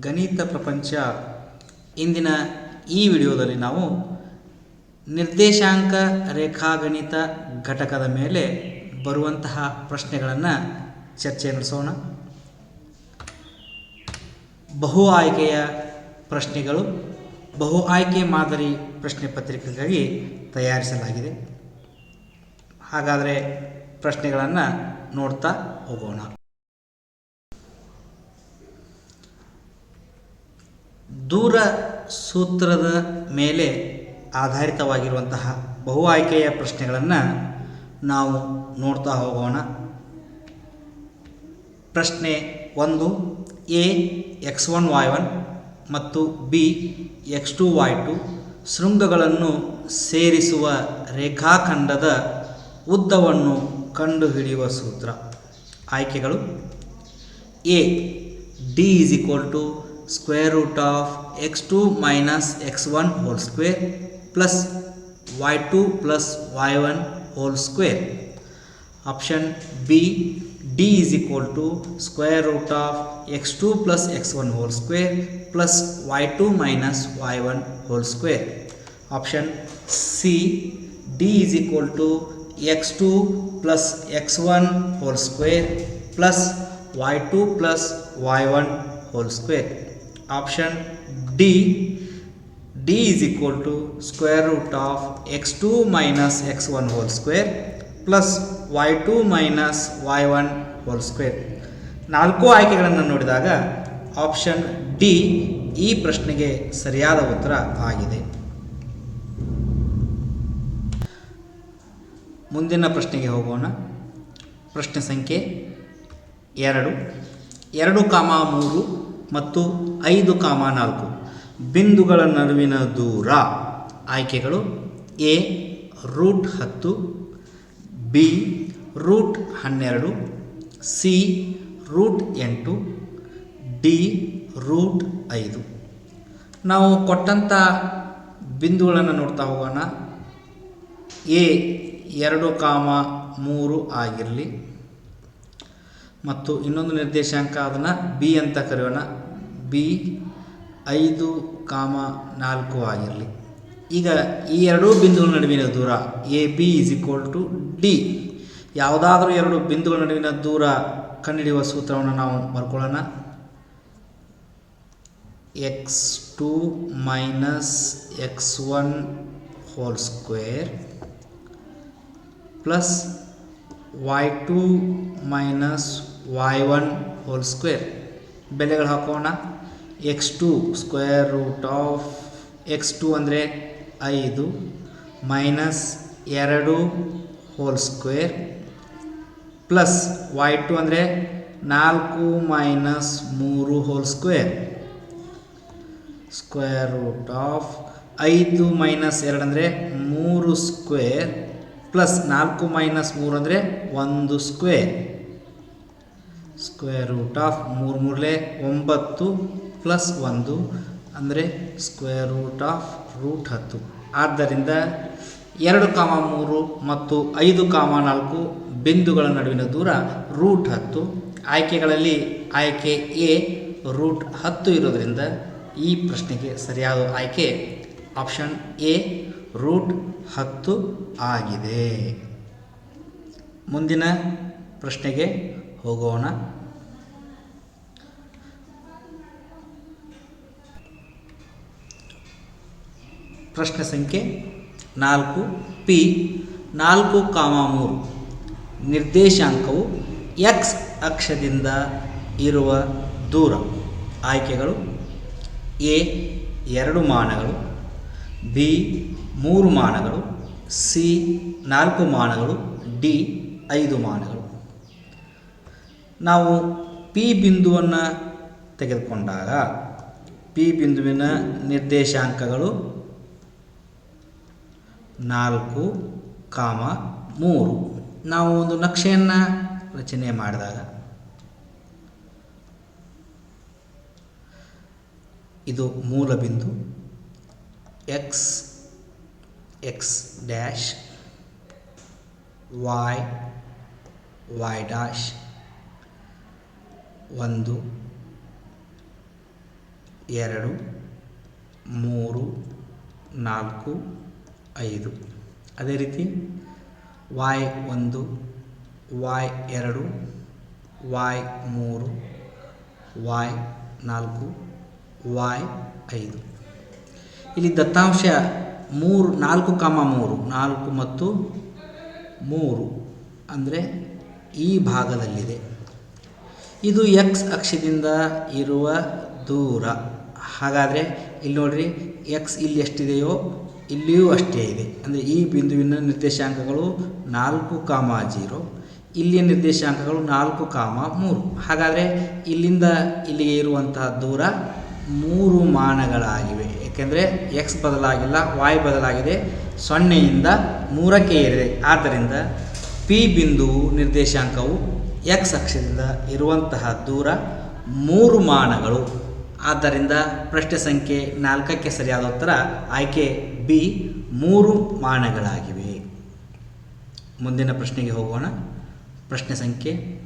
ಗಣಿತ ಪ್ರಪಂಚ. ಇಂದಿನ ಈ ವಿಡಿಯೋದಲ್ಲಿ ನಾವು ನಿರ್ದೇಶಾಂಕ ರೇಖಾಗಣಿತ ಘಟಕದ ಮೇಲೆ ಬರುವಂತಹ ಪ್ರಶ್ನೆಗಳನ್ನು ಚರ್ಚೆ ನಡೆಸೋಣ. ಬಹು ಆಯ್ಕೆಯ ಪ್ರಶ್ನೆಗಳು, ಬಹು ಆಯ್ಕೆ ಮಾದರಿ ಪ್ರಶ್ನೆ ಪತ್ರಿಕೆಗಾಗಿ ತಯಾರಿಸಲಾಗಿದೆ. ಹಾಗಾದರೆ ಪ್ರಶ್ನೆಗಳನ್ನು ನೋಡ್ತಾ ಹೋಗೋಣ. ದೂರ ಸೂತ್ರದ ಮೇಲೆ ಆಧಾರಿತವಾಗಿರುವಂತಹ ಬಹು ಆಯ್ಕೆಯ ಪ್ರಶ್ನೆಗಳನ್ನು ನಾವು ನೋಡ್ತಾ ಹೋಗೋಣ. ಪ್ರಶ್ನೆ ಒಂದು, A, X one, Y one ಮತ್ತು B, X two, Y two ಶೃಂಗಗಳನ್ನು ಸೇರಿಸುವ ರೇಖಾಖಂಡದ ಉದ್ದವನ್ನು ಕಂಡುಹಿಡಿಯುವ ಸೂತ್ರ. ಆಯ್ಕೆಗಳು, A, D is equal to square root of X two minus X one whole square plus Y two plus Y one whole square option B D is equal to square root of X two plus X one whole square plus Y two minus Y one whole square option C D is equal to X two plus option D D is equal to square root of X two minus X one whole square plus Y two minus Y one whole square ನಾಲ್ಕು ಆಯ್ಕೆಗಳನ್ನು ನೋಡಿದಾಗ option D ಈ ಪ್ರಶ್ನೆಗೆ ಸರಿಯಾದ ಉತ್ತರ ಆಗಿದೆ. ಮುಂದಿನ ಪ್ರಶ್ನೆಗೆ ಹೋಗೋಣ. ಪ್ರಶ್ನೆ ಸಂಖ್ಯೆ ಎರಡು. ಎರಡು ಕಾಮ ಮೂರು ಮತ್ತು ಐದು ಕಾಮ ನಾಲ್ಕು. ಬಿಂದುಗಳ ನಡುವಿನ ದೂರ. ಆಯ್ಕೆಗಳು ಎ, ರೂಟ್ ಹತ್ತು, ಬಿ, ರೂಟ್ ಹನ್ನೆರಡು, ಸಿ, ರೂಟ್ ಎಂಟು, ಡಿ, ರೂಟ್ ಐದು. ನಾವು ಕೊಟ್ಟಂಥ ಬಿಂದುಗಳನ್ನು ನೋಡ್ತಾ ಹೋಗೋಣ. ಎ ಎರಡು ಕಾಮ ಮೂರು ಆಗಿರಲಿ. ಮತ್ತು ಇನ್ನೊಂದು ನಿರ್ದೇಶಾಂಕ ಅದನ್ನು ಬಿ ಅಂತ ಕರೆಯೋಣ. ಬಿ ಐದು ಕಾಮ ನಾಲ್ಕು ಆಗಿರಲಿ. ಈಗ ಈ ಎರಡೂ ಬಿಂದುಗಳ ನಡುವಿನ ದೂರ A B is equal to D ಯಾವುದಾದ್ರೂ ಎರಡು ಬಿಂದುಗಳ ನಡುವಿನ ದೂರ ಕಂಡುಹಿಡಿಯುವ ಸೂತ್ರವನ್ನು ನಾವು ಬರ್ಕೊಳ್ಳೋಣ X two minus X one whole square plus Y two minus Y one whole square. ಬೆಲೆಗಳು ಹಾಕೋಣ. X two square root of X two ಅಂದರೆ ಐದು ಮೈನಸ್ ಎರಡು whole square plus Y two ಅಂದರೆ ನಾಲ್ಕು ಮೈನಸ್ ಮೂರು whole square square root of ಐದು minus ಎರಡು ಅಂದರೆ ಮೂರು ಸ್ಕ್ವೇರ್ ಪ್ಲಸ್ ನಾಲ್ಕು ಮೈನಸ್ ಮೂರು ಅಂದರೆ ಒಂದು ಸ್ಕ್ವೇರ್ ಸ್ಕ್ವೇರ್ ರೂಟ್ ಆಫ್ ಮೂರು ಮೂರಲೆ ಒಂಬತ್ತು ಪ್ಲಸ್ ಒಂದು ಅಂದರೆ ಸ್ಕ್ವೇರ್ ರೂಟ್ ಆಫ್ ರೂಟ್ ಹತ್ತು. ಆದ್ದರಿಂದ ಎರಡು ಕಾಮ ಮೂರು ಮತ್ತು ಐದು ಕಾಮ ನಾಲ್ಕು ಬಿಂದುಗಳ ನಡುವಿನ ದೂರ ರೂಟ್ ಹತ್ತು. ಆಯ್ಕೆಗಳಲ್ಲಿ ಆಯ್ಕೆ ಎ ರೂಟ್ ಹತ್ತು ಇರೋದರಿಂದ ಈ ಪ್ರಶ್ನೆಗೆ ಸರಿಯಾದ ಆಯ್ಕೆ ಆಪ್ಷನ್ ಎ ರೂಟ್ ಹತ್ತು ಆಗಿದೆ. ಮುಂದಿನ ಪ್ರಶ್ನೆಗೆ ಹೋಗೋಣ. ಪ್ರಶ್ನೆ ಸಂಖ್ಯೆ ನಾಲ್ಕು. ಪಿ ನಾಲ್ಕು ಕಾಮ ಮೂರು. ನಿರ್ದೇಶಾಂಕವು ಎಕ್ಸ್ ಅಕ್ಷದಿಂದ ಇರುವ ದೂರ. ಆಯ್ಕೆಗಳು ಎ ಎರಡು ಮಾನಗಳು ಬಿ ಮೂರು ಮಾನಗಳು ಸಿ ನಾಲ್ಕು ಮಾನಗಳು ಡಿ ಐದು ಮಾನಗಳು. ನಾವು ಪಿ ಬಿಂದುವನ್ನು ತೆಗೆದುಕೊಂಡಾಗ ಪಿ ಬಿಂದುವಿನ ನಿರ್ದೇಶಾಂಕಗಳು ನಾಲ್ಕು ಕಾಮ ಮೂರು. ನಾವು ಒಂದು ನಕ್ಷೆಯನ್ನು ರಚನೆ ಮಾಡಿದಾಗ ಇದು ಮೂಲ ಬಿಂದು. X X dash Y Y dash ಒಂದು, ಎರಡು, ಮೂರು, ನಾಲ್ಕು ಐದು. ಅದೇ ರೀತಿ ವಾಯ್ ಒಂದು ವಾಯ್ ಎರಡು ವಾಯ್ ಮೂರು ವಾಯ್ ನಾಲ್ಕು ವಾಯ್ ಐದು. ಇಲ್ಲಿ ದತ್ತಾಂಶ ಮೂರು, ನಾಲ್ಕು ಕಾಮ ಮೂರು, ನಾಲ್ಕು ಮತ್ತು ಮೂರು ಅಂದರೆ ಈ ಭಾಗದಲ್ಲಿದೆ. ಇದು ಎಕ್ಸ್ ಅಕ್ಷದಿಂದ ಇರುವ ದೂರ. ಹಾಗಾದರೆ ಇಲ್ಲಿ ನೋಡ್ರಿ ಎಕ್ಸ್ ಇಲ್ಲಿ ಎಷ್ಟಿದೆಯೋ ಇಲ್ಲಿಯೂ ಅಷ್ಟೇ ಇದೆ. ಅಂದರೆ ಈ ಬಿಂದುವಿನ ನಿರ್ದೇಶಾಂಕಗಳು ನಾಲ್ಕು ಕಾಮ ಜೀರೋ, ಇಲ್ಲಿಯ ನಿರ್ದೇಶಾಂಕಗಳು ನಾಲ್ಕು ಕಾಮ ಮೂರು. ಹಾಗಾದರೆ ಇಲ್ಲಿಂದ ಇಲ್ಲಿಗೆ ಇರುವಂತಹ ದೂರ ಮೂರು ಮಾನಗಳಾಗಿವೆ. ಏಕೆಂದರೆ ಎಕ್ಸ್ ಬದಲಾಗಿಲ್ಲ ವಾಯ್ ಬದಲಾಗಿದೆ, ಸೊನ್ನೆಯಿಂದ ಮೂರಕ್ಕೆ ಏರಿದೆ. ಆದ್ದರಿಂದ ಪಿ ಬಿಂದುವು ನಿರ್ದೇಶಾಂಕವು ಎಕ್ಸ್ ಅಕ್ಷದಿಂದ ಇರುವಂತಹ ದೂರ ಮೂರು ಮಾನಗಳು. ಆದ್ದರಿಂದ ಪ್ರಶ್ನೆ ಸಂಖ್ಯೆ ನಾಲ್ಕಕ್ಕೆ ಸರಿಯಾದ ಉತ್ತರ ಆಯ್ಕೆ ಬಿ ಮೂರು ಮಾನಗಳಾಗಿವೆ. ಮುಂದಿನ ಪ್ರಶ್ನೆಗೆ ಹೋಗೋಣ. ಪ್ರಶ್ನೆ ಸಂಖ್ಯೆ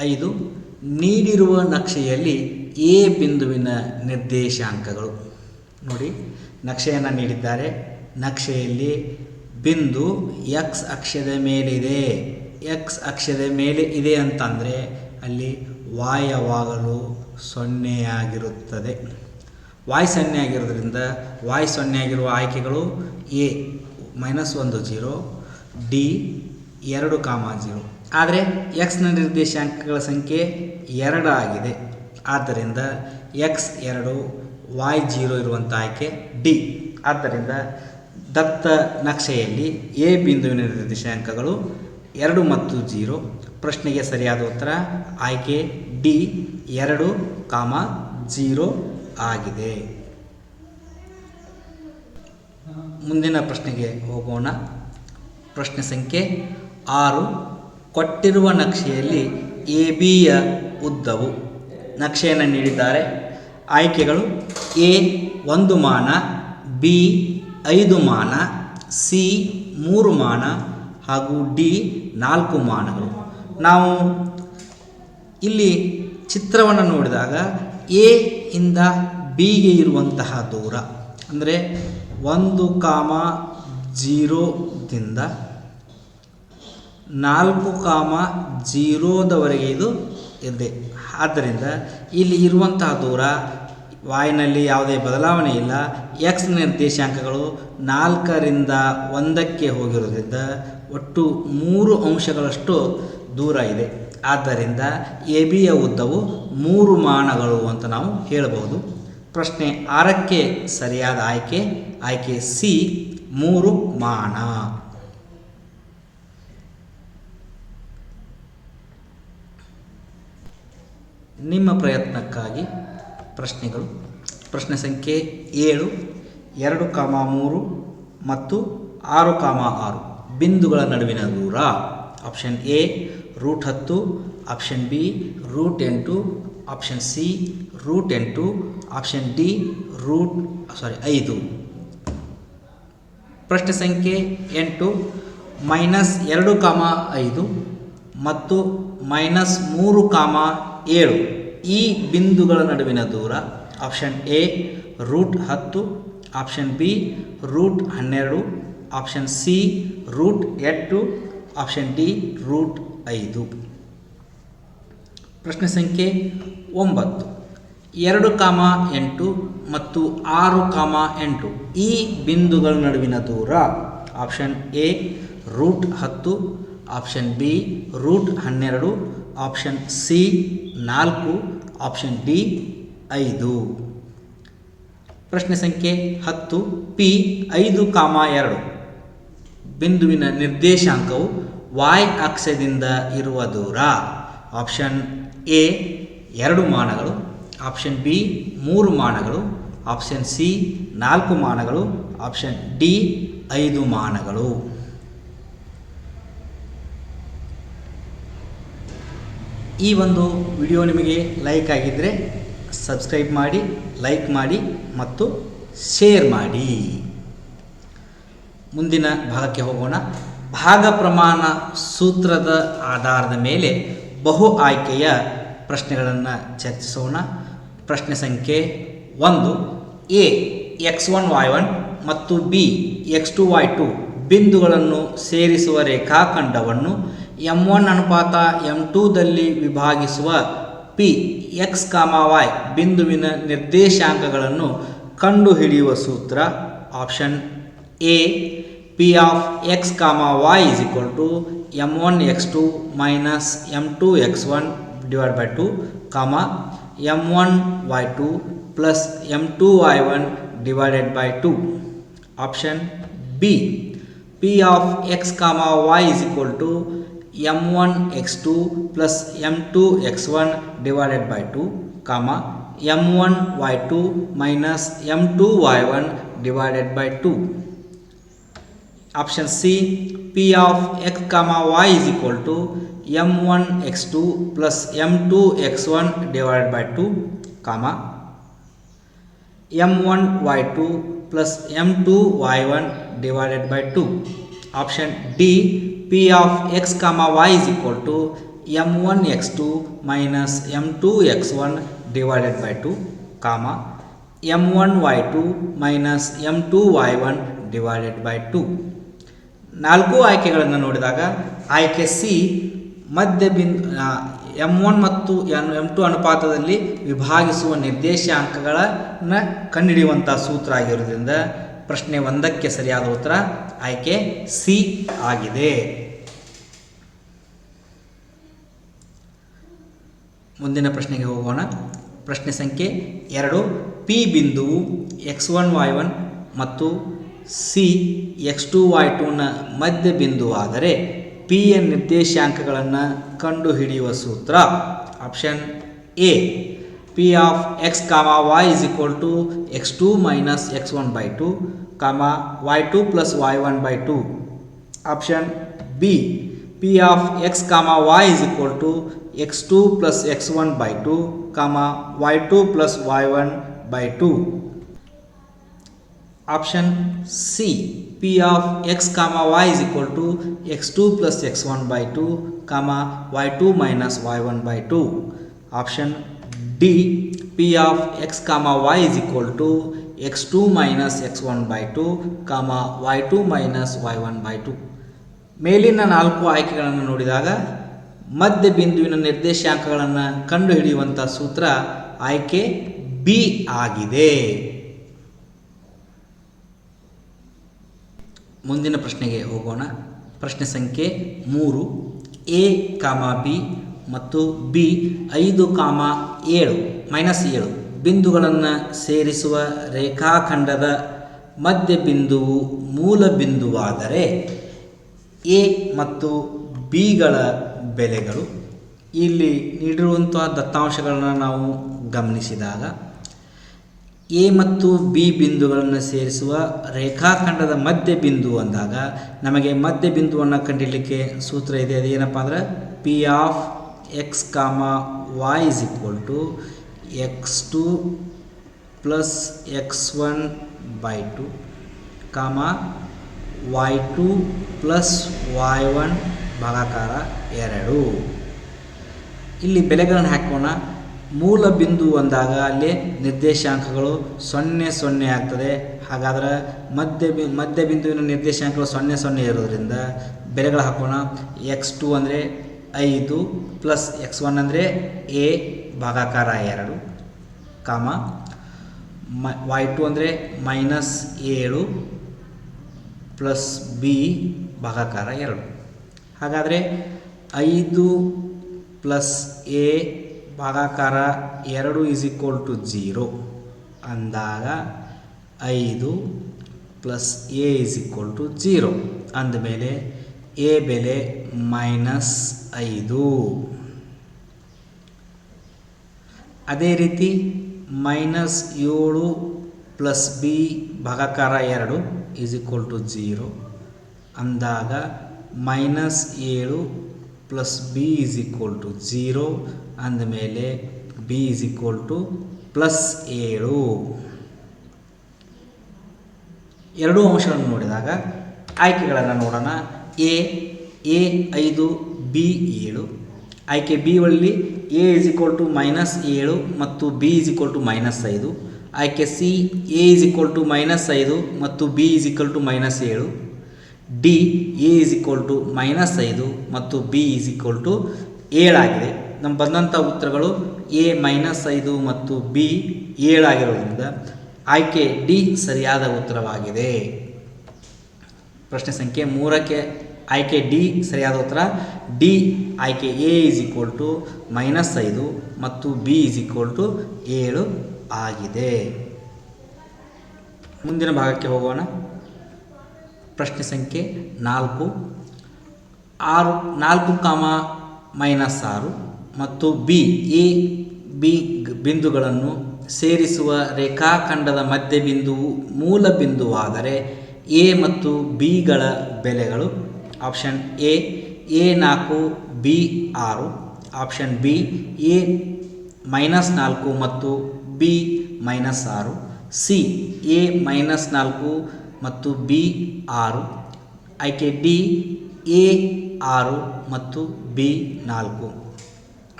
ಐದು. ನೀಡಿರುವ ನಕ್ಷೆಯಲ್ಲಿ ಎ ಬಿಂದುವಿನ ನಿರ್ದೇಶಾಂಕಗಳು. ನೋಡಿ, ನಕ್ಷೆಯನ್ನು ನೀಡಿದ್ದಾರೆ. ನಕ್ಷೆಯಲ್ಲಿ ಬಿಂದು ಎಕ್ಸ್ ಅಕ್ಷದ ಮೇಲಿದೆ. ಎಕ್ಸ್ ಅಕ್ಷದ ಮೇಲೆ ಇದೆ ಅಂತಂದರೆ ಅಲ್ಲಿ ವಾಯವಾಗಲು ಯಾವಾಗಲೂ ಸೊನ್ನೆಯಾಗಿರುತ್ತದೆ. ವಾಯ್ ಸೊನ್ನೆ ಆಗಿರೋದ್ರಿಂದ ವಾಯ್ ಸೊನ್ನೆ ಆಗಿರುವ ಆಯ್ಕೆಗಳು ಎ ಮೈನಸ್ ಒಂದು ಜೀರೋ, ಡಿ ಎರಡು ಕಾಮ ಜೀರೋ. ಆದರೆ ಎಕ್ಸ್ನ ನಿರ್ದೇಶಾಂಕಗಳ ಸಂಖ್ಯೆ ಎರಡು ಆಗಿದೆ. ಆದ್ದರಿಂದ ಎಕ್ಸ್ ಎರಡು, ವಾಯ್ ಜೀರೋ ಇರುವಂಥ ಆಯ್ಕೆ ಡಿ. ಆದ್ದರಿಂದ ದತ್ತ ನಕ್ಷೆಯಲ್ಲಿ ಎ ಬಿಂದುವಿನ ನಿರ್ದೇಶಾಂಕಗಳು ಎರಡು ಮತ್ತು ಜೀರೋ ಪ್ರಶ್ನೆಗೆ ಸರಿಯಾದ ಉತ್ತರ ಆಯ್ಕೆ ಡಿ ಎರಡು ಕಾಮ ಜೀರೋ ಆಗಿದೆ. ಮುಂದಿನ ಪ್ರಶ್ನೆಗೆ ಹೋಗೋಣ. ಪ್ರಶ್ನೆ ಸಂಖ್ಯೆ ಆರು. ಕೊಟ್ಟಿರುವ ನಕ್ಷೆಯಲ್ಲಿ ಎ ಬಿಯ ಉದ್ದವು. ನಕ್ಷೆಯನ್ನು ನೀಡಿದ್ದಾರೆ. ಆಯ್ಕೆಗಳು ಎ, ಒಂದು ಮಾನ, ಬಿ, ಐದು ಮಾನ, ಸಿ, ಮೂರು ಮಾನ ಹಾಗೂ ಡಿ, ನಾಲ್ಕು ಮಾನಗಳು. ನಾವು ಇಲ್ಲಿ ಚಿತ್ರವನ್ನು ನೋಡಿದಾಗ ಎ ಇಂದ ಬಿಗೆ ಇರುವಂತಹ ದೂರ. ಅಂದರೆ ಒಂದು ಕಾಮ ಜೀರೋದಿಂದ ನಾಲ್ಕು ಕಾಮ ಜೀರೋದವರೆಗೆ ಇದು ಇದೆ. ಆದ್ದರಿಂದ ಇಲ್ಲಿ ಇರುವಂತಹ ದೂರ ವಾಯ್ನಲ್ಲಿ ಯಾವುದೇ ಬದಲಾವಣೆ ಇಲ್ಲ. ಎಕ್ಸ್ ನಿರ್ದೇಶಾಂಕಗಳು ನಾಲ್ಕರಿಂದ ಒಂದಕ್ಕೆ ಹೋಗಿರೋದ್ರಿಂದ ಒಟ್ಟು ಮೂರು ಅಂಶಗಳಷ್ಟು ದೂರ ಇದೆ. ಆದ್ದರಿಂದ ಎ ಬಿಯ ಉದ್ದವು ಮೂರು ಮಾನಗಳು ಅಂತ ನಾವು ಹೇಳಬಹುದು. ಪ್ರಶ್ನೆ ಆರಕ್ಕೆ ಸರಿಯಾದ ಆಯ್ಕೆ ಆಯ್ಕೆ ಸಿ, ಮೂರು ಮಾನ. ನಿಮ್ಮ ಪ್ರಯತ್ನಕ್ಕಾಗಿ ಪ್ರಶ್ನೆಗಳು. ಪ್ರಶ್ನೆ ಸಂಖ್ಯೆ ಏಳು, ಎರಡು ಕಾಮ ಮೂರು ಮತ್ತು ಆರು ಕಾಮ ಆರು. ಬಿಂದುಗಳ ನಡುವಿನ ದೂರ. ಆಪ್ಷನ್ ಎ ರೂಟ್ ಹತ್ತು, ಆಪ್ಷನ್ ಬಿ, ರೂಟ್ ಎಂಟು, ಆಪ್ಷನ್ ಸಿ, ರೂಟ್ ಎಂಟು, ಆಪ್ಷನ್ ಡಿ, ರೂಟ್, ಸಾರಿ, ಐದು. ಪ್ರಶ್ನೆ ಸಂಖ್ಯೆ ಎಂಟು, ಮೈನಸ್ ಎರಡು ಕಾಮ ಐದು ಮತ್ತು ಮೈನಸ್ ಮೂರು ಕಾಮ ಏಳು. ಈ ಬಿಂದುಗಳ ನಡುವಿನ ದೂರ ಆಪ್ಷನ್ ಎ, ರೂಟ್ ಹತ್ತು, ಆಪ್ಷನ್ ಬಿ, ರೂಟ್ ಹನ್ನೆರಡು, ಆಪ್ಷನ್ ಸಿ, ರೂಟ್ ಎಂಟು, ಆಪ್ಷನ್ ಡಿ, ರೂಟ್ ಐದು. ಪ್ರಶ್ನೆ ಸಂಖ್ಯೆ ಒಂಬತ್ತು. ಎರಡು ಕಾಮ ಎಂಟು ಮತ್ತು ಆರು ಕಾಮ ಎಂಟು. ಈ ಬಿಂದುಗಳ ನಡುವಿನ ದೂರ ಆಪ್ಷನ್ ಎ ರೂಟ್ ಹತ್ತು, ಆಪ್ಷನ್ ಬಿ ರೂಟ್ ಹನ್ನೆರಡು, ಆಪ್ಷನ್ ಸಿ ನಾಲ್ಕು, ಆಪ್ಷನ್ ಡಿ ಐದು. ಪ್ರಶ್ನೆ ಸಂಖ್ಯೆ ಹತ್ತು, ಪಿ ಐದು ಕಾಮ ಎರಡು. ಬಿಂದುವಿನ ನಿರ್ದೇಶಾಂಕವು ವಾಯ್ ಅಕ್ಷದಿಂದ ಇರುವ ದೂರ ಆಪ್ಷನ್ ಎ ಎರಡು ಮಾನಗಳು ಆಪ್ಷನ್ ಬಿ ಮೂರು ಮಾನಗಳು ಆಪ್ಷನ್ ಸಿ ನಾಲ್ಕು ಮಾನಗಳು ಆಪ್ಷನ್ ಡಿ ಐದು ಮಾನಗಳು. ಈ ಒಂದು ವಿಡಿಯೋ ನಿಮಗೆ ಲೈಕ್ ಆಗಿದ್ದರೆ ಸಬ್ಸ್ಕ್ರೈಬ್ ಮಾಡಿ ಲೈಕ್ ಮಾಡಿ ಮತ್ತು ಶೇರ್ ಮಾಡಿ. ಮುಂದಿನ ಭಾಗಕ್ಕೆ ಹೋಗೋಣ. ಭಾಗ ಪ್ರಮಾಣ ಸೂತ್ರದ ಆಧಾರದ ಮೇಲೆ ಬಹು ಆಯ್ಕೆಯ ಪ್ರಶ್ನೆಗಳನ್ನು ಚರ್ಚಿಸೋಣ. ಪ್ರಶ್ನೆ ಸಂಖ್ಯೆ ಒಂದು. A, X one, Y one ಮತ್ತು B, X two, Y two ಬಿಂದುಗಳನ್ನು ಸೇರಿಸುವ ರೇಖಾಖಂಡವನ್ನು ಎಂ ಒನ್ ಅನುಪಾತ ಎಂ ಟೂದಲ್ಲಿ ವಿಭಾಗಿಸುವ ಪಿ, ಎಕ್ಸ್, ಕಾಮ, ವೈ ಬಿಂದುವಿನ ನಿರ್ದೇಶಾಂಕಗಳನ್ನು ಕಂಡುಹಿಡಿಯುವ ಸೂತ್ರ. Option A P of x comma y is equal to m1 x2 minus m2 x1 divided by 2 comma m1 y2 plus m2 y1 divided by 2. Option B. P of x comma y is equal to m1 x2 plus m2 x1 divided by 2 comma m1 y2 minus m2 y1 divided by 2. Option C P of x comma y is equal to m one x two plus m two x one divide by two comma m one y two plus m two y one divided by two option D P of x comma y is equal to m one x two minus m two x one divided by two comma m one y two minus m two y one divided by two ನಾಲ್ಕು ಆಯ್ಕೆಗಳನ್ನು ನೋಡಿದಾಗ, ಆಯ್ಕೆ C ಮಧ್ಯ ಬಿಂದು m one ಮತ್ತು ಎನ್ m two ಅನುಪಾತದಲ್ಲಿ ವಿಭಾಗಿಸುವ ನಿರ್ದೇಶಾಂಕಗಳನ್ನು ಕಂಡುಹಿಡಿಯುವಂಥ ಸೂತ್ರ ಆಗಿರೋದ್ರಿಂದ ಪ್ರಶ್ನೆ ಒಂದಕ್ಕೆ ಸರಿಯಾದ ಉತ್ತರ ಆಯ್ಕೆ ಸಿ ಆಗಿದೆ. ಮುಂದಿನ ಪ್ರಶ್ನೆಗೆ ಹೋಗೋಣ. ಪ್ರಶ್ನೆ ಸಂಖ್ಯೆ ಎರಡು ಪಿ ಬಿಂದುವು ಎಕ್ಸ್ ಒನ್ ವೈ ಒನ್ ಮತ್ತು ಸಿ ಎಕ್ಸ್ ಟು ವೈ ಟೂನ ಮಧ್ಯ ಬಿಂದುವಾದರೆ ಪಿ ಯ ನಿರ್ದೇಶಾಂಕಗಳನ್ನು ಕಂಡುಹಿಡಿಯುವ ಸೂತ್ರ. Option A. P of x comma y is equal to x two minus x one by two comma y two plus y one by two. Option B. P of x comma y is equal to x two plus x one by two comma y two plus y one by two. Option C P of x comma y is equal to x two plus x one by two comma y two minus y one by two option D P of x comma y is equal to x two minus x one by two comma y two minus y one by two ಮೇಲಿನ ನಾಲ್ಕು ಆಯ್ಕೆಗಳನ್ನು ನೋಡಿದಾಗ ಮಧ್ಯ ಬಿಂದುವಿನ ನಿರ್ದೇಶಾಂಕಗಳನ್ನು ಕಂಡುಹಿಡಿಯುವಂಥ ಸೂತ್ರ ಆಯ್ಕೆ B ಆಗಿದೆ. ಮುಂದಿನ ಪ್ರಶ್ನೆಗೆ ಹೋಗೋಣ. ಪ್ರಶ್ನೆ ಸಂಖ್ಯೆ ಮೂರು. ಎ ಕಾಮ ಬಿ ಮತ್ತು ಬಿ ಐದು ಕಾಮ ಏಳು ಮೈನಸ್ ಏಳು. ಬಿಂದುಗಳನ್ನು ಸೇರಿಸುವ ರೇಖಾಖಂಡದ ಮಧ್ಯ ಬಿಂದುವು ಮೂಲ ಬಿಂದುವಾದರೆ ಎ ಮತ್ತು ಬಿಗಳ ಬೆಲೆಗಳು. ಇಲ್ಲಿ ನೀಡಿರುವಂತಹ ದತ್ತಾಂಶಗಳನ್ನು ನಾವು ಗಮನಿಸಿದಾಗ ಎ ಮತ್ತು ಬಿ ಬಿಂದುಗಳನ್ನು ಸೇರಿಸುವ ರೇಖಾಖಂಡದ ಮಧ್ಯ ಬಿಂದು ಅಂದಾಗ ನಮಗೆ ಮಧ್ಯ ಬಿಂದುವನ್ನು ಕಂಡಿಡಲಿಕ್ಕೆ ಸೂತ್ರ ಇದೆ. ಅದೇನಪ್ಪ ಅಂದರೆ P of x comma y is equal to x two plus x one by two comma y two plus y one ಭಾಗಾಕಾರ ಎರಡು. ಇಲ್ಲಿ ಬೆಲೆಗಳನ್ನು ಹಾಕೋಣ. ಮೂಲ ಬಿಂದು ಅಂದಾಗ ಅಲ್ಲಿ ನಿರ್ದೇಶಾಂಕಗಳು ಸೊನ್ನೆ ಸೊನ್ನೆ ಆಗ್ತದೆ. ಹಾಗಾದ್ರೆ ಮಧ್ಯ ಬಿ, ಮಧ್ಯ ಬಿಂದುವಿನ ನಿರ್ದೇಶಾಂಕಗಳು ಸೊನ್ನೆ ಸೊನ್ನೆ ಇರೋದ್ರಿಂದ ಬೆಲೆಗಳು ಹಾಕೋಣ. ಎಕ್ಸ್ ಟು ಅಂದರೆ ಐದು ಪ್ಲಸ್ ಎಕ್ಸ್ ಒನ್ ಅಂದರೆ ಎ ಭಾಗಾಕಾರ ಎರಡು, ಕಾಮ ಮ ವೈ ಟು ಅಂದರೆ ಮೈನಸ್ ಏಳು ಪ್ಲಸ್ ಬಿ ಭಾಗಾಕಾರ ಎರಡು. ಹಾಗಾದರೆ ಐದು ಪ್ಲಸ್ ಎ ಭಾಗಾಕಾರ ಎರಡು ಈಸ್ ಈಕ್ವಲ್ ಟು ಜೀರೋ ಅಂದಾಗ ಐದು plus a is equal to zero ಅಂದಮೇಲೆ ಎ ಬೆಲೆ ಮೈನಸ್ ಐದು. ಅದೇ ರೀತಿ ಮೈನಸ್ ಏಳು ಪ್ಲಸ್ ಬಿ ಭಾಗಾಕಾರ ಎರಡು ಈಸ್ ಈಕ್ವಲ್ ಟು ಜೀರೋ ಅಂದಾಗ ಮೈನಸ್ ಏಳು plus b is equal to zero ಅಂದಮೇಲೆ b is equal to plus ಏಳು. ಎರಡೂ ಅಂಶಗಳನ್ನು ನೋಡಿದಾಗ ಆಯ್ಕೆಗಳನ್ನು ನೋಡೋಣ. ಎ ಎ ಐದು ಬಿ ಏಳು. ಆಯ್ಕೆ ಬಿ ಒಳ್ಳಿ a is equal to minus ಏಳು ಮತ್ತು b is equal to minus ಐದು. ಆಯ್ಕೆ C a is equal to minus ಐದು ಮತ್ತು b is equal to minus ಏಳು. D a is equal to minus ಐದು ಮತ್ತು ಬಿ ಇಸ್ ಈಕ್ವಲ್ ಟು ಏಳಾಗಿದೆ. ನಮ್ಮ ಬಂದಂಥ ಉತ್ತರಗಳು ಎ ಮೈನಸ್ ಐದು ಮತ್ತು ಬಿ ಏಳಾಗಿರೋದ್ರಿಂದ ಆಯ್ಕೆ ಡಿ ಸರಿಯಾದ ಉತ್ತರವಾಗಿದೆ. ಪ್ರಶ್ನೆ ಸಂಖ್ಯೆ ಮೂರಕ್ಕೆ ಆಯ್ಕೆ ಡಿ ಸರಿಯಾದ ಉತ್ತರ? ಡಿ ಆಯ್ಕೆ a is equal to minus ಐದು ಮತ್ತು ಬಿ ಇಸ್ ಈಕ್ವಲ್ ಟು ಏಳು ಆಗಿದೆ. ಮುಂದಿನ ಭಾಗಕ್ಕೆ ಹೋಗೋಣ. ಪ್ರಶ್ನೆ ಸಂಖ್ಯೆ ನಾಲ್ಕು. ಆರು ನಾಲ್ಕು ಕಾಮ ಮೈನಸ್ ಆರು. ಮತ್ತು ಬಿ ಎ ಬಿ ಬಿಂದುಗಳನ್ನು ಸೇರಿಸುವ ರೇಖಾಖಂಡದ ಮಧ್ಯ ಬಿಂದುವು ಮೂಲ ಬಿಂದುವಾದರೆ ಎ ಮತ್ತು ಬಿಗಳ ಬೆಲೆಗಳು, ಆಪ್ಷನ್ ಎ ಎ ನಾಲ್ಕು, ಬಿ ಆರು, ಆಪ್ಷನ್ ಬಿ, ಎ ಮೈನಸ್ ನಾಲ್ಕು ಮತ್ತು ಬಿ ಮೈನಸ್ ಆರು, ಸಿ ಎ ಮೈನಸ್ ನಾಲ್ಕು ಮತ್ತು ಬಿ ಆರು, ಆಯ್ಕೆ ಡಿ ಎ ಆರು ಮತ್ತು ಬಿ ನಾಲ್ಕು.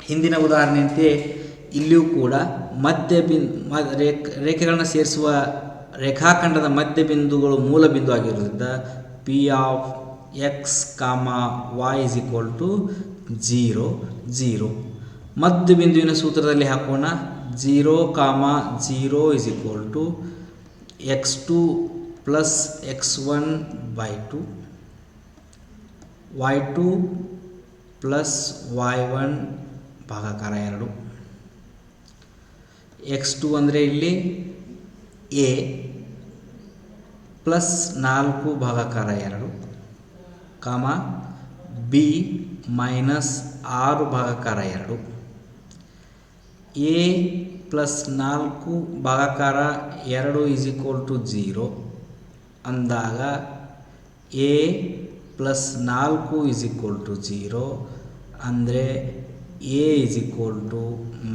ಹಿಂದಿನ ಉದಾಹರಣೆಯಂತೆ ಇಲ್ಲಿಯೂ ಕೂಡ ಮಧ್ಯ ಬಿನ್, ಮ, ರೇಖ, ರೇಖೆಗಳನ್ನು ಸೇರಿಸುವ ರೇಖಾಖಂಡದ ಮಧ್ಯ ಬಿಂದುಗಳು ಮೂಲ ಬಿಂದು ಆಗಿರೋದ್ರಿಂದ P of x comma y is equal to zero zero ಮಧ್ಯ ಬಿಂದುವಿನ ಸೂತ್ರದಲ್ಲಿ ಹಾಕೋಣ. Zero comma zero is equal to x two plus x one by two y two plus y one ಭಾಗಾಕಾರ ಎರಡು. ಎಕ್ಸ್ ಟು ಅಂದರೆ ಇಲ್ಲಿ ಎ ಪ್ಲಸ್ ನಾಲ್ಕು ಭಾಗಾಕಾರ ಎರಡು, ಕಾಮ ಬಿ ಮೈನಸ್ ಆರು ಭಾಗಾಕಾರ ಎರಡು. ಎ ಪ್ಲಸ್ ನಾಲ್ಕು ಭಾಗಾಕಾರ ಎರಡು ಈಸ್ ಈಕ್ವಲ್ ಟು ಜೀರೋ ಅಂದಾಗ ಎ ಪ್ಲಸ್ ನಾಲ್ಕು ಈಸ್ ಈಕ್ವಲ್ ಟು ಜೀರೋ ಅಂದರೆ a is equal to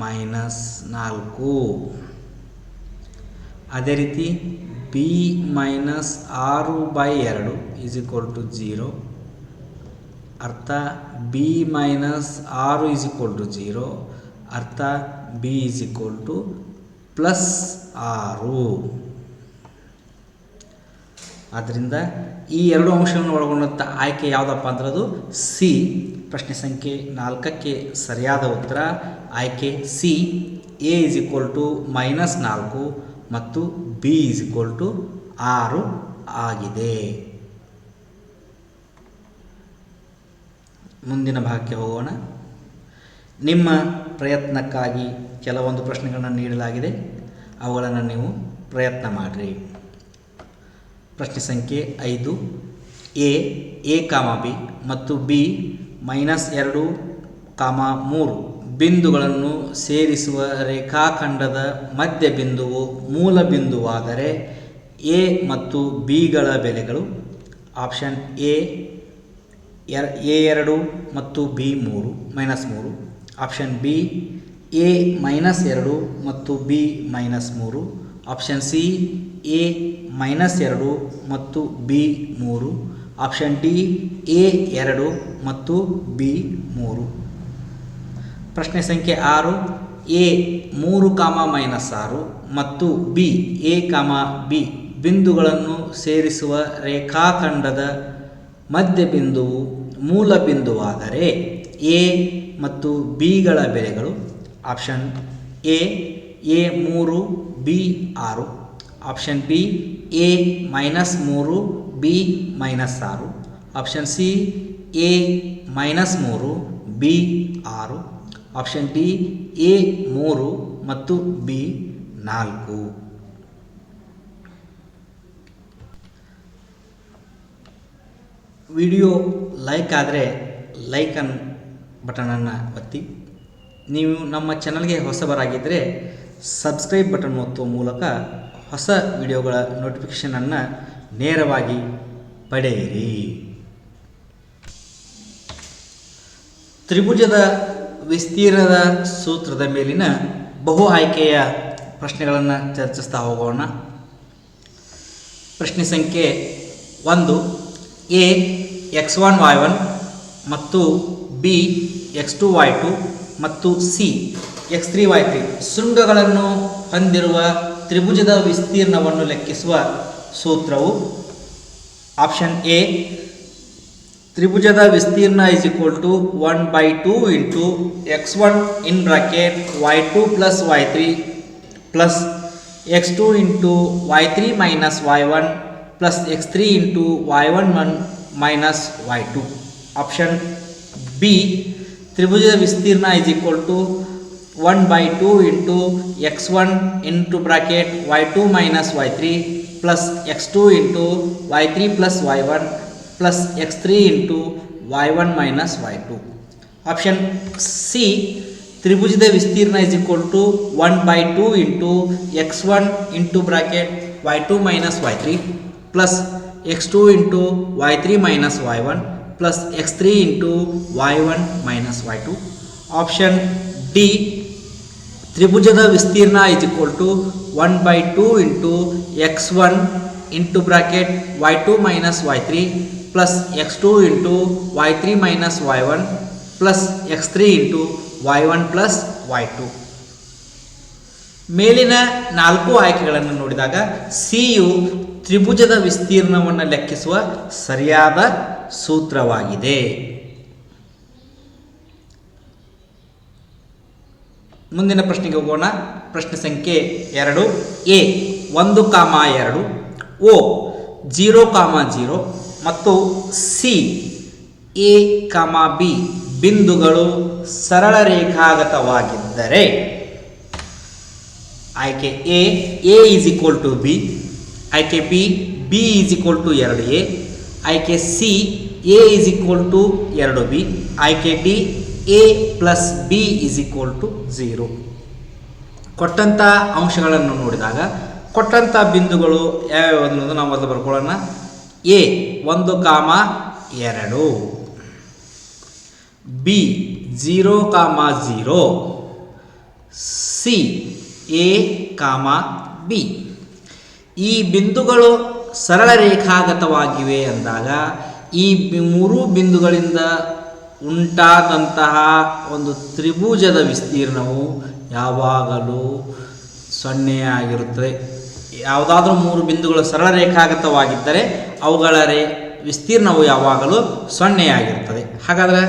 minus ನಾಲ್ಕು. ಅದೇ ರೀತಿ ಬಿ ಮೈನಸ್ ಆರು ಬೈ ಎರಡು ಇಸ್ ಈಕ್ವಲ್ ಟು ಜೀರೋ ಅರ್ಥ ಬಿ ಮೈನಸ್ ಆರು ಇಸ್ ಈಕ್ವಲ್ ಟು ಜೀರೋ ಅರ್ಥ b is equal to plus ಆರು. ಆದ್ದರಿಂದ ಈ ಎರಡು ಅಂಶಗಳನ್ನು ಒಳಗೊಂಡಂಥ ಆಯ್ಕೆ ಯಾವುದಪ್ಪ ಅಂದ್ರೆ ಅದು ಸಿ, ಪ್ರಶ್ನೆ ಸಂಖ್ಯೆ ನಾಲ್ಕಕ್ಕೆ ಸರಿಯಾದ ಉತ್ತರ, ಆಯ್ಕೆ C, a is equal to minus ನಾಲ್ಕು ಮತ್ತು ಬಿ ಇಸ್ ಈಕ್ವಲ್ ಟು ಆರು ಆಗಿದೆ. ಮುಂದಿನ ಭಾಗಕ್ಕೆ ಹೋಗೋಣ. ನಿಮ್ಮ ಪ್ರಯತ್ನಕ್ಕಾಗಿ ಕೆಲವೊಂದು ಪ್ರಶ್ನೆಗಳನ್ನು ನೀಡಲಾಗಿದೆ. ಅವುಗಳನ್ನು ನೀವು ಪ್ರಯತ್ನ ಮಾಡಿರಿ. ಪ್ರಶ್ನೆ ಸಂಖ್ಯೆ ಐದು. ಎ ಎ ಕಾಮ ಬಿ ಮತ್ತು ಬಿ ಮೈನಸ್ ಎರಡು ಕಾಮ ಮೂರು. ಬಿಂದುಗಳನ್ನು ಸೇರಿಸುವ ರೇಖಾಖಂಡದ ಮಧ್ಯ ಬಿಂದುವು ಮೂಲ ಬಿಂದುವಾದರೆ ಎ ಮತ್ತು ಬಿಗಳ ಬೆಲೆಗಳು. ಆಪ್ಷನ್ ಎ, ಎರ್, ಎ ಎರಡು ಮತ್ತು ಬಿ ಮೂರು, ಮೈನಸ್ ಮೂರು. ಆಪ್ಷನ್ ಬಿ, ಎ ಮೈನಸ್ ಎರಡು ಮತ್ತು ಬಿ ಮೈನಸ್ ಮೂರು. ಆಪ್ಷನ್ ಸಿ ಎ ಮೈನಸ್ ಎರಡು ಮತ್ತು ಬಿ ಮೂರು, ಆಪ್ಷನ್ ಡಿ ಎ ಎರಡು ಮತ್ತು ಬಿ ಮೂರು. ಪ್ರಶ್ನೆ ಸಂಖ್ಯೆ ಆರು, ಎ ಮೂರು ಕಾಮ ಮೈನಸ್ ಆರು ಮತ್ತು ಬಿ ಎ ಕಾಮ ಬಿ ಬಿಂದುಗಳನ್ನು ಸೇರಿಸುವ ರೇಖಾಖಂಡದ ಮಧ್ಯ ಬಿಂದುವು ಮೂಲ ಬಿಂದುವಾದರೆ ಎ ಮತ್ತು ಬಿಗಳ ಬೆಲೆಗಳು, ಆಪ್ಷನ್ ಎ ಎ ಮೂರು, ಬಿ ಆರು. ಆಪ್ಷನ್ ಬಿ ಎ ಮೈನಸ್ ಮೂರು ಬಿ ಮೈನಸ್ ಆರು. ಆಪ್ಷನ್ ಸಿ ಎ ಮೈನಸ್ ಮೂರು ಬಿ ಆರು. ಆಪ್ಷನ್ ಡಿ ಎ ಮೂರು ಮತ್ತು ಬಿ ನಾಲ್ಕು. ವಿಡಿಯೋ ಲೈಕ್ ಆದರೆ ಲೈಕನ್ ಬಟನನ್ನು ಒತ್ತಿ. ನೀವು ನಮ್ಮ ಚಾನಲ್ಗೆ ಹೊಸಬರಾಗಿದ್ದರೆ ಸಬ್ಸ್ಕ್ರೈಬ್ ಬಟನ್ ಒತ್ತುವ ಮೂಲಕ ಹೊಸ ವಿಡಿಯೋಗಳ ನೋಟಿಫಿಕೇಷನನ್ನು ನೇರವಾಗಿ ಪಡೆಯಿರಿ. ತ್ರಿಭುಜದ ವಿಸ್ತೀರ್ಣದ ಸೂತ್ರದ ಮೇಲಿನ ಬಹು ಆಯ್ಕೆಯ ಪ್ರಶ್ನೆಗಳನ್ನು ಚರ್ಚಿಸ್ತಾ ಹೋಗೋಣ. ಪ್ರಶ್ನೆ ಸಂಖ್ಯೆ ಒಂದು, A, x one, y one ಮತ್ತು B, x two, y two ಮತ್ತು C, x three, y three ಶೃಂಗಗಳನ್ನು ಹೊಂದಿರುವ ತ್ರಿಭುಜದ ವಿಸ್ತೀರ್ಣವನ್ನು ಲೆಕ್ಕಿಸುವ ಸೂತ್ರವು ಆಪ್ಷನ್ ಎ ತ್ರಿಭುಜದ ವಿಸ್ತೀರ್ಣ is equal to one by two into x one in bracket y two plus y three plus x two into y three minus y one plus x three into y one one minus y two option B ತ್ರಿಭುಜದ ವಿಸ್ತೀರ್ಣ is equal to one by two into x one into bracket y two minus y three plus x two into y three plus y one plus x three into y one minus y two option C ತ್ರಿಭುಜದ ವಿಸ್ತೀರ್ಣ is equal to one by two into x one into bracket y two minus y three plus x two into y three minus y one plus x ತ್ರಿಭುಜದ ವಿಸ್ತೀರ್ಣ is equal to one by two into x one into bracket y two minus y three plus x two into y three minus y one plus x three into y one plus y two ಮೇಲಿನ ನಾಲ್ಕು ಆಯ್ಕೆಗಳನ್ನು ನೋಡಿದಾಗ C you ತ್ರಿಭುಜದ ವಿಸ್ತೀರ್ಣವನ್ನು ಲೆಕ್ಕಿಸುವ ಸರಿಯಾದ ಸೂತ್ರವಾಗಿದೆ. ಮುಂದಿನ ಪ್ರಶ್ನೆಗೆ ಹೋಗೋಣ. ಪ್ರಶ್ನೆ ಸಂಖ್ಯೆ ಎರಡು. ಎ, ಒಂದು ಕಾಮ ಎರಡು. O, zero comma zero. ಮತ್ತು ಸಿ, ಎ ಕಾಮ ಬಿ. ಬಿಂದುಗಳು ಸರಳ ರೇಖಾಗತವಾಗಿದ್ದರೆ ಆಯ್ಕೆ A a is equal to b. ಆಯ್ಕೆ B b is equal to ಎರಡು ಎ. ಆಯ್ಕೆ C, a is equal to ಎರಡು ಬಿ. ಆಯ್ಕೆ D, a plus b is equal to zero ಕೊಟ್ಟಂಥ ಅಂಶಗಳನ್ನು ನೋಡಿದಾಗ ಕೊಟ್ಟಂಥ ಬಿಂದುಗಳು ಯಾವ್ಯಾವ ಅನ್ನೋದು ನಾವು ಮೊದಲು ಬರ್ಕೊಳ್ಳೋಣ. ಎ ಒಂದು ಕಾಮ ಎರಡು. B zero comma zero C a comma b ಈ ಬಿಂದುಗಳು ಸರಳ ರೇಖಾಗತವಾಗಿವೆ ಅಂದಾಗ, ಈ ಮೂರು ಬಿಂದುಗಳಿಂದ ಉಂಟಾದಂತಹ ಒಂದು ತ್ರಿಭುಜದ ವಿಸ್ತೀರ್ಣವು ಯಾವಾಗಲೂ ಸೊನ್ನೆಯಾಗಿರುತ್ತದೆ ಯಾವುದಾದ್ರೂ ಮೂರು ಬಿಂದುಗಳು ಸರಳ ರೇಖಾಗತವಾಗಿದ್ದರೆ ಅವುಗಳ ರೇ ವಿಸ್ತೀರ್ಣವು ಯಾವಾಗಲೂ ಸೊನ್ನೆಯಾಗಿರುತ್ತದೆ ಹಾಗಾದರೆ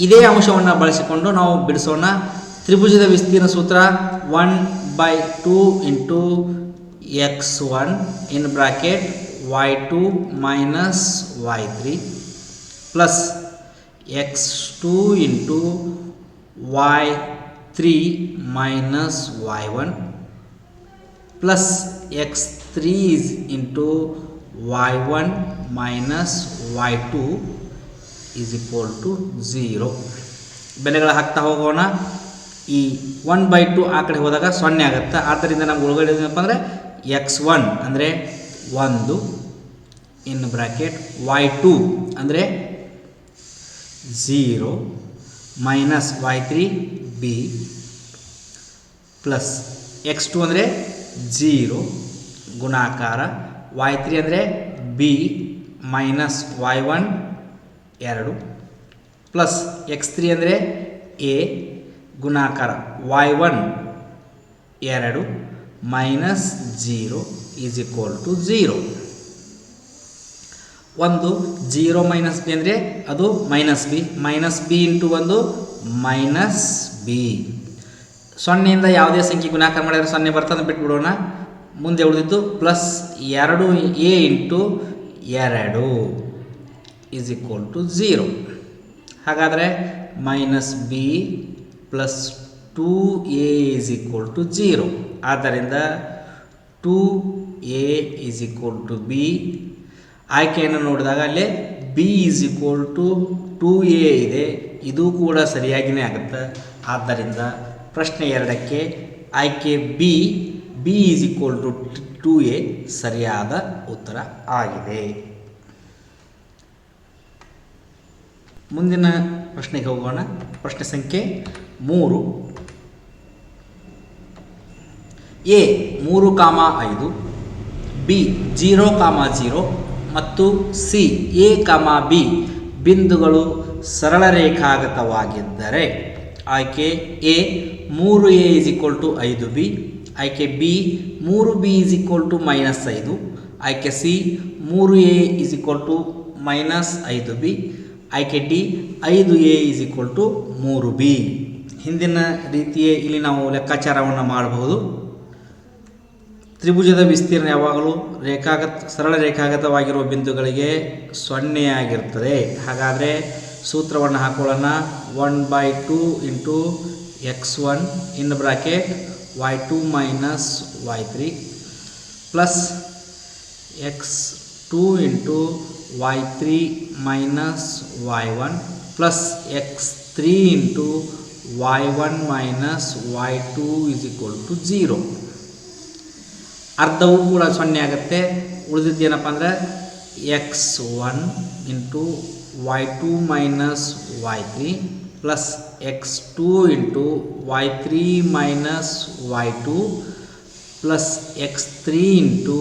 ಇದೇ ಅಂಶವನ್ನು ಬಳಸಿಕೊಂಡು ನಾವು ಬಿಡಿಸೋಣ. ತ್ರಿಭುಜದ ವಿಸ್ತೀರ್ಣ ಸೂತ್ರ one by two into x one in bracket y two minus y three plus x two into y three minus y one plus x three is into y one minus y two is to zero ಬೆಲೆಗಳು ಹಾಕ್ತಾ ಹೋಗೋಣ. ಈ one by to ಆ ಕಡೆ ಹೋದಾಗ ಸೊನ್ನೆ ಆಗುತ್ತೆ. ಆದ್ದರಿಂದ ನಮ್ಗೆ ಒಳಗಡೆ ಏನಪ್ಪ ಅಂದರೆ ಎಕ್ಸ್ ಒನ್ ಅಂದರೆ ಒಂದು ಇನ್ ಬ್ರ್ಯಾಕೆಟ್ ವೈ ಟು ಅಂದರೆ zero minus y three b plus x two ಅಂದರೆ ಜೀರೋ ಗುಣಾಕಾರ ವೈ ತ್ರೀ ಅಂದರೆ ಬಿ ಮೈನಸ್ ವೈ ಒನ್ ಎರಡು ಪ್ಲಸ್ ಎಕ್ಸ್ ತ್ರೀ ಅಂದರೆ ಎ ಗುಣಾಕಾರ ವೈ ಒನ್ ಎರಡು minus zero is equal to zero ಒಂದು zero minus b ಅಂದರೆ ಅದು minus b. Minus b into ಒಂದು ಮೈನಸ್ ಬಿ. ಸೊನ್ನೆಯಿಂದ ಯಾವುದೇ ಸಂಖ್ಯೆ ಗುಣಾಕಾರ ಮಾಡಿದರೆ ಸೊನ್ನೆ ಬರ್ತದೆ ಬಿಟ್ಬಿಡೋಣ. ಮುಂದೆ ಉಳಿದಿದ್ದು ಪ್ಲಸ್ ಎರಡು ಎ ಇಂಟು ಎರಡು ಈಸ್ ಈಕ್ವಲ್ ಟು ಝೀರೋ ಹಾಗಾದರೆ minus b plus two a is equal to zero ಆದ್ದರಿಂದ two a is equal to b ಆಯ್ಕೆಯನ್ನು ನೋಡಿದಾಗ ಅಲ್ಲಿ b is equal to two a ಇದೆ. ಇದು ಕೂಡ ಸರಿಯಾಗಿಯೇ ಆಗುತ್ತೆ. ಆದ್ದರಿಂದ ಪ್ರಶ್ನೆ ಎರಡಕ್ಕೆ ಆಯ್ಕೆ B b is equal to two a ಸರಿಯಾದ ಉತ್ತರ ಆಗಿದೆ. ಮುಂದಿನ ಪ್ರಶ್ನೆಗೆ ಹೋಗೋಣ. ಪ್ರಶ್ನೆ ಸಂಖ್ಯೆ ಮೂರು. ಎ ಮೂರು ಕಾಮ ಐದು. B zero comma zero. ಮತ್ತು ಸಿ, ಎ, ಕಮ, ಬಿ ಬಿಂದುಗಳು ಸರಳ ರೇಖಾಗತವಾಗಿದ್ದರೆ ಆಯ್ಕೆ ಎ ಮೂರು ಎ ಇಸ್ ಈಕ್ವಲ್ ಟು ಐದು ಬಿ, ಆಯ್ಕೆ ಬಿ ಮೂರು b is equal to minus ಐದು, ಆಯ್ಕೆ ಸಿ ಮೂರು a is equal to minus ಐದು ಬಿ, ಆಯ್ಕೆ ಡಿ ಐದು ಎ ಇಸ್ ಈಕ್ವಲ್ ಟು ಮೂರು ಬಿ. ಹಿಂದಿನ ರೀತಿಯೇ ಇಲ್ಲಿ ನಾವು ಲೆಕ್ಕಾಚಾರವನ್ನು ಮಾಡಬಹುದು. ತ್ರಿಭುಜದ ವಿಸ್ತೀರ್ಣ ಯಾವಾಗಲೂ ರೇಖಾಗತ, ಸರಳ ರೇಖಾಗತವಾಗಿರುವ ಬಿಂದುಗಳಿಗೆ ಸೊನ್ನೆಯಾಗಿರ್ತದೆ ಹಾಗಾದರೆ ಸೂತ್ರವನ್ನು ಹಾಕೊಳ್ಳೋಣ. One by two into x one in bracket y two minus y three plus x two into y three minus y one plus x three into y one minus y two is equal to zero ಅರ್ಧವೂ ಕೂಡ ಸೊನ್ನೆ ಆಗುತ್ತೆ. ಉಳಿದಿದ್ದು ಏನಪ್ಪ ಅಂದರೆ x one into y two minus y three plus x two into y three minus y two plus x three into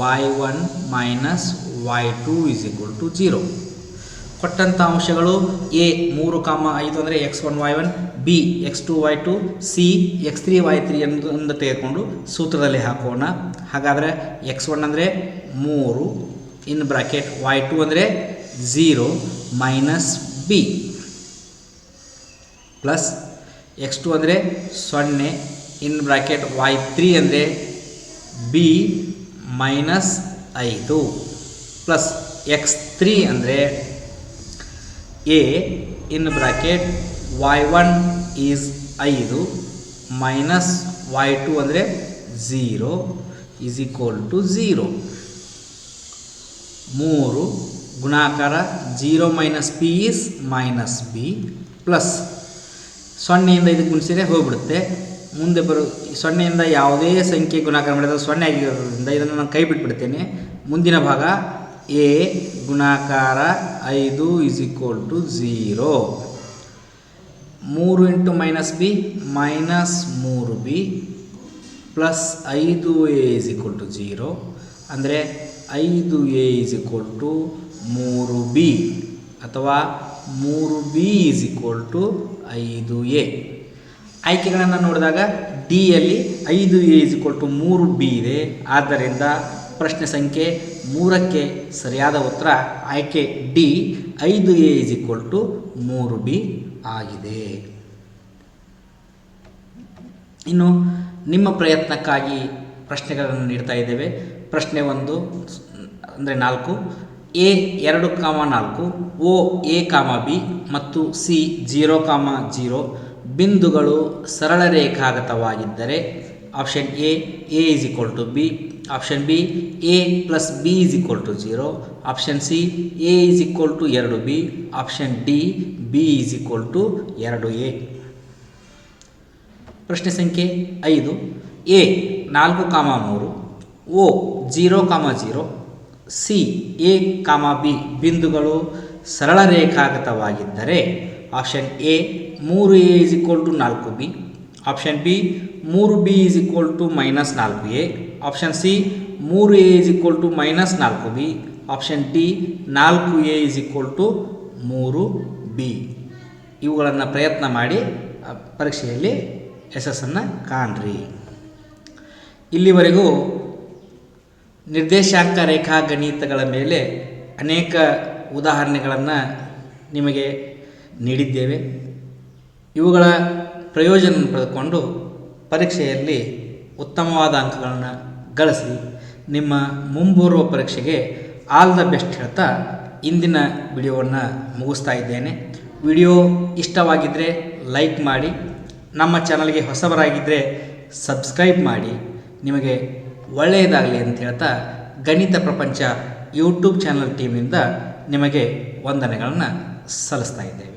y one minus y two is equal to zero. ಕೊಟ್ಟಂಥ ಅಂಶಗಳು A ಮೂರು ಕಾಮ ಐದು ಅಂದರೆ x one y one B x two y two C x three y three ಎಂದು ತೆಗೆದುಕೊಂಡು ಸೂತ್ರದಲ್ಲಿ ಹಾಕೋಣ. ಹಾಗಾದರೆ ಎಕ್ಸ್ ಒನ್ ಅಂದರೆ ಮೂರು, ಇನ್ ಬ್ರಾಕೆಟ್ ವೈ ಟು ಅಂದರೆ zero minus b plus x two ಅಂದರೆ ಸೊನ್ನೆ, ಇನ್ ಬ್ರಾಕೆಟ್ ವೈ ತ್ರೀ ಅಂದರೆ ಬಿ ಮೈನಸ್ ಐದು. ಪ್ಲಸ್ ಎಕ್ಸ್ ತ್ರೀ ಅಂದರೆ a in bracket y one is ಐದು ಮೈನಸ್ ವೈ ಟು ಅಂದರೆ zero is equal to zero ಮೂರು ಗುಣಾಕಾರ zero minus P is minus b plus ಸೊನ್ನೆಯಿಂದ ಇದಕ್ಕೆ ಗುಣಿಸಿದರೆ ಹೋಗ್ಬಿಡುತ್ತೆ. ಮುಂದೆ ಬರೋ ಸೊನ್ನೆಯಿಂದ ಯಾವುದೇ ಸಂಖ್ಯೆ ಗುಣಾಕಾರ ಮಾಡಿದ್ರೆ ಸೊನ್ನೆ ಆಗಿರೋದ್ರಿಂದ ಇದನ್ನು ನಾನು ಕೈ ಬಿಟ್ಬಿಡ್ತೇನೆ. ಮುಂದಿನ ಭಾಗ ಎ ಗುಣಾಕಾರ ಐದು ಇಸ್ ಈಕ್ವಲ್ ಟು ಝೀರೋ ಮೂರು ಇಂಟು ಮೈನಸ್ ಬಿ ಮೈನಸ್ ಮೂರು ಬಿ ಪ್ಲಸ್ ಐದು A is equal to zero. ಅಂದರೆ ಐದು ಎ ಇಸ್ ಈಕ್ವಲ್ ಟು ಮೂರು ಬಿ ಅಥವಾ ಮೂರು ಬಿ ಇಸ್ ಈಕ್ವಲ್ ಟು ಐದು ಎ. ಆಯ್ಕೆಗಳನ್ನು ನೋಡಿದಾಗ ಡಿಯಲ್ಲಿ ಐದು ಎ ಇಸ್ ಈಕ್ವಲ್ ಟು ಮೂರು ಬಿ ಇದೆ. ಆದ್ದರಿಂದ ಪ್ರಶ್ನೆ ಸಂಖ್ಯೆ ಮೂರಕ್ಕೆ ಸರಿಯಾದ ಉತ್ತರ ಆಯ್ಕೆ ಡಿ ಐದು ಎ ಇಸ್ ಈಕ್ವಲ್ ಟು ಮೂರು ಬಿ. ಆಗಿದೆ. ಇನ್ನು ನಿಮ್ಮ ಪ್ರಯತ್ನಕ್ಕಾಗಿ ಪ್ರಶ್ನೆಗಳನ್ನು ನೀಡ್ತಾ ಇದ್ದೇವೆ. ಪ್ರಶ್ನೆ ಒಂದು, ಅಂದರೆ ನಾಲ್ಕು. ಎ ಎರಡು ಕಾಮ ನಾಲ್ಕು, ಓ ಎ ಕಾಮ ಬಿ ಮತ್ತು ಸಿ ಜೀರೋ ಕಾಮ ಜೀರೋ ಬಿಂದುಗಳು ಸರಳ ರೇಖಾಗತವಾಗಿದ್ದರೆ, option A A is equal to B option B A plus B is equal to zero option C A is equal to ಎರಡು B option D B is equal to ಎರಡು A ಪ್ರಶ್ನೆ ಸಂಖ್ಯೆ ಐದು. A ನಾಲ್ಕು comma ಮೂರು. O zero comma zero. C A comma B ಬಿಂದುಗಳು ಸರಳ ರೇಖಾಗತವಾಗಿದ್ದರೆ ಆಪ್ಷನ್ ಎ ಮೂರು ಎ ಇಸ್ ಈಕ್ವಲ್ ಟು ನಾಲ್ಕು ಬಿ ಆಪ್ಷನ್ ಬಿ ಮೂರು B is equal to minus ನಾಲ್ಕು ಎ ಆಪ್ಷನ್ ಸಿ ಮೂರು A is equal to minus ನಾಲ್ಕು ಬಿ ಆಪ್ಷನ್ ಡಿ ನಾಲ್ಕು ಎ ಇಸ್ ಈಕ್ವಲ್ ಟು ಮೂರು ಬಿ ಇವುಗಳನ್ನು ಪ್ರಯತ್ನ ಮಾಡಿ ಪರೀಕ್ಷೆಯಲ್ಲಿ ಯಶಸ್ಸನ್ನು ಕಾಣ್ರಿ. ಇಲ್ಲಿವರೆಗೂ ನಿರ್ದೇಶಾಂಕ ರೇಖಾ ಗಣಿತಗಳ ಮೇಲೆ ಅನೇಕ ಉದಾಹರಣೆಗಳನ್ನು ನಿಮಗೆ ನೀಡಿದ್ದೇವೆ. ಇವುಗಳ ಪ್ರಯೋಜನ ಪಡೆದುಕೊಂಡು ಪರೀಕ್ಷೆಯಲ್ಲಿ ಉತ್ತಮವಾದ ಅಂಕಗಳನ್ನು ಗಳಿಸಿ ನಿಮ್ಮ ಮುಂಬರುವ ಪರೀಕ್ಷೆಗೆ ಆಲ್ ದ ಬೆಸ್ಟ್ ಹೇಳ್ತಾ ಇಂದಿನ ವಿಡಿಯೋವನ್ನು ಮುಗಿಸ್ತಾ ಇದ್ದೇನೆ. ವಿಡಿಯೋ ಇಷ್ಟವಾಗಿದ್ದರೆ ಲೈಕ್ ಮಾಡಿ, ನಮ್ಮ ಚಾನಲ್ಗೆ ಹೊಸಬರಾಗಿದ್ದರೆ ಸಬ್ಸ್ಕ್ರೈಬ್ ಮಾಡಿ, ನಿಮಗೆ ಒಳ್ಳೆಯದಾಗಲಿ ಅಂತ ಹೇಳ್ತಾ ಗಣಿತ ಪ್ರಪಂಚ ಯೂಟ್ಯೂಬ್ ಚಾನಲ್ ಟೀಮ್ನಿಂದ ನಿಮಗೆ ವಂದನೆಗಳನ್ನು ಸಲ್ಲಿಸ್ತಾ ಇದ್ದೇವೆ